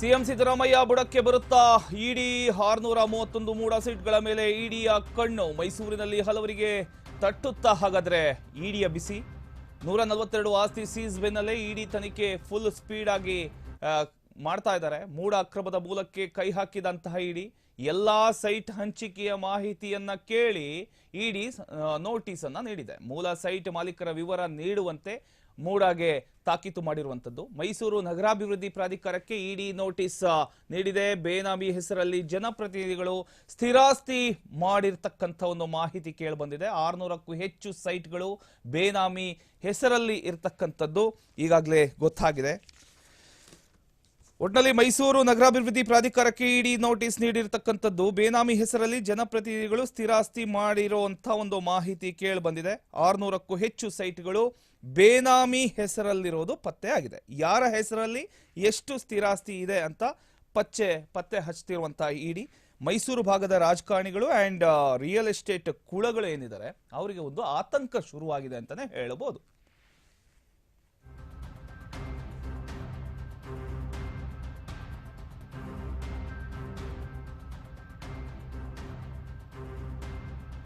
CM Siddaramaiah ಬುಡಕ್ಕೆ ಬರುತ್ತಾ? ಇಡಿ ಆರ್ನೂರ ಮೂವತ್ತೊಂದು ಮೂಡ ಸೀಟ್ಗಳ ಮೇಲೆ ಇಡಿಯ ಕಣ್ಣು ಮೈಸೂರಿನಲ್ಲಿ ಹಲವರಿಗೆ ತಟ್ಟುತ್ತಾ ಹಾಗಾದ್ರೆ. ಇಡಿಯ ಬಿಸಿ. ನೂರ ನಲವತ್ತೆರಡು ಆಸ್ತಿ ಸೀಸ್ ಬೆನ್ನಲ್ಲೇ ಇಡಿ ತನಿಖೆ ಫುಲ್ ಸ್ಪೀಡ್ ಆಗಿ ಮಾಡ್ತಾ ಇದ್ದಾರೆ. ಮೂಡ ಅಕ್ರಮದ ಮೂಲಕ್ಕೆ ಕೈ ಹಾಕಿದಂತಹ ಇಡಿ, ಎಲ್ಲಾ ಸೈಟ್ ಹಂಚಿಕೆಯ ಮಾಹಿತಿಯನ್ನ ಕೇಳಿ ಇಡಿ ನೋಟಿಸ್ ಅನ್ನ ನೀಡಿದೆ. ಮೂಲ ಸೈಟ್ ಮಾಲೀಕರ ವಿವರ ನೀಡುವಂತೆ ಮೂಡಾಗೆ ತಾಕೀತು ಮಾಡಿರುವಂತದ್ದು ಮೈಸೂರು ನಗರಾಭಿವೃದ್ಧಿ ಪ್ರಾಧಿಕಾರಕ್ಕೆ ಇಡಿ ನೋಟಿಸ್ ನೀಡಿದೆ. ಬೇನಾಮಿ ಹೆಸರಲ್ಲಿ ಜನಪ್ರತಿನಿಧಿಗಳು ಸ್ಥಿರಾಸ್ತಿ ಮಾಡಿರ್ತಕ್ಕಂಥ ಒಂದು ಮಾಹಿತಿ ಕೇಳಿ ಬಂದಿದೆ ಆರ್ನೂರಕ್ಕೂ ಹೆಚ್ಚು ಸೈಟ್ಗಳು ಬೇನಾಮಿ ಹೆಸರಲ್ಲಿ ಇರತಕ್ಕಂಥದ್ದು. ಈಗಾಗಲೇ ಗೊತ್ತಾಗಿದೆ. ಒಟ್ನಲ್ಲಿ ಮೈಸೂರು ನಗರಾಭಿವೃದ್ಧಿ ಪ್ರಾಧಿಕಾರಕ್ಕೆ ಇಡಿ ನೋಟಿಸ್ ನೀಡಿರತಕ್ಕಂಥದ್ದು ಬೇನಾಮಿ ಹೆಸರಲ್ಲಿ ಜನಪ್ರತಿನಿಧಿಗಳು ಸ್ಥಿರಾಸ್ತಿ ಮಾಡಿರುವಂತಹ ಒಂದು ಮಾಹಿತಿ ಕೇಳಿ ಬಂದಿದೆ ಆರ್ನೂರಕ್ಕೂ ಹೆಚ್ಚು ಸೈಟ್ಗಳು ಬೇನಾಮಿ ಹೆಸರಲ್ಲಿರೋದು ಪತ್ತೆ ಆಗಿದೆ. ಯಾರ ಹೆಸರಲ್ಲಿ ಎಷ್ಟು ಸ್ಥಿರಾಸ್ತಿ ಇದೆ ಅಂತ ಪಚ್ಚೆ ಪತ್ತೆ ಹಚ್ತಿರುವಂಥ ಇಡಿ ಮೈಸೂರು ಭಾಗದ ರಾಜಕಾರಣಿಗಳು ಅಂಡ್ ರಿಯಲ್ ಎಸ್ಟೇಟ್ ಕುಳಗಳು ಏನಿದ್ದಾರೆ ಅವರಿಗೆ ಒಂದು ಆತಂಕ ಶುರುವಾಗಿದೆ ಅಂತಾನೆ ಹೇಳಬಹುದು.